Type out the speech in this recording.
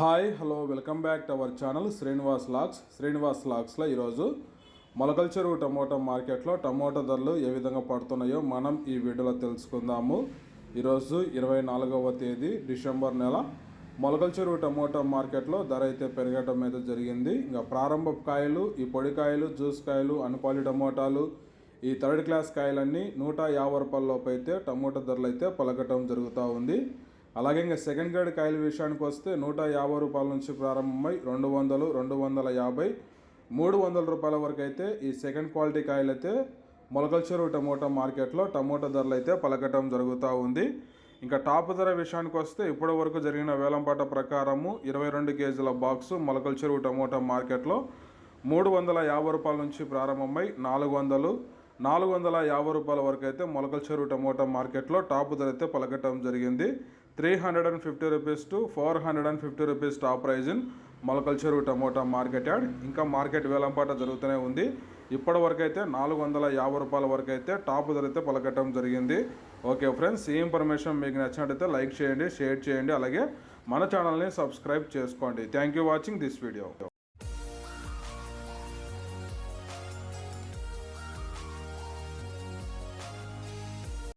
Hi hello welcome back to our channel Srinivas lakhs Srinivas లాక్స్లో ఈరోజు మొలకల చెరువు టమోటా మార్కెట్లో టమోటా ధరలు ఏ విధంగా పడుతున్నాయో మనం ఈ వీడియోలో తెలుసుకుందాము. ఈరోజు ఇరవై నాలుగవ తేదీ డిసెంబర్ నెల. మొలకల చెరువు టమోటా మార్కెట్లో ధర అయితే పెరగటం అయితే జరిగింది. ఇంకా ప్రారంభ కాయలు ఈ పొడి కాయలు జ్యూస్ కాయలు అనుపాలి టమోటాలు ఈ థర్డ్ క్లాస్ కాయలన్నీ నూట యాభై రూపాయల లోపు అయితే టమోటా ధరలు అయితే పలకటం జరుగుతూ ఉంది. అలాగే ఇంకా సెకండ్ గ్రేడ్ కాయల విషయానికి వస్తే నూట యాభై రూపాయల నుంచి ప్రారంభమై రెండు వందలు రెండు వందల యాభై మూడు వందల రూపాయల వరకు అయితే ఈ సెకండ్ క్వాలిటీ కాయలు అయితే మొలకల్ చెరువు టమోటా మార్కెట్లో టమోటా ధరలు అయితే పలకటం జరుగుతూ ఉంది. ఇంకా టాప్ ధర విషయానికి వస్తే ఇప్పటి వరకు జరిగిన వేలంపాట ప్రకారము ఇరవై రెండు కేజీల బాక్సు మొలకల చెరువు టమోటా మార్కెట్లో మూడు వందల యాభై రూపాయల నుంచి ప్రారంభమై నాలుగు వందలు నాలుగు వందల యాభై రూపాయల వరకు అయితే మొలకల్ చెరువు టమోటా మార్కెట్లో టాప్ ధర అయితే పలకటం జరిగింది. Three hundred and fifty rupees to four hundred and fifty rupees top prize in Molakal tomato market yard ఇంకా మార్కెట్ వేలంపాట జరుగుతూనే ఉంది. ఇప్పటి వరకు అయితే నాలుగు వందల యాభై రూపాయల వరకు అయితే టాప్ ధరైతే పలకటం జరిగింది. ఓకే ఫ్రెండ్స్ ఈ ఇన్ఫర్మేషన్ మీకు నచ్చినట్టయితే లైక్ చేయండి షేర్ చేయండి అలాగే మన ఛానల్ని సబ్స్క్రైబ్ చేసుకోండి. Thank you watching this video.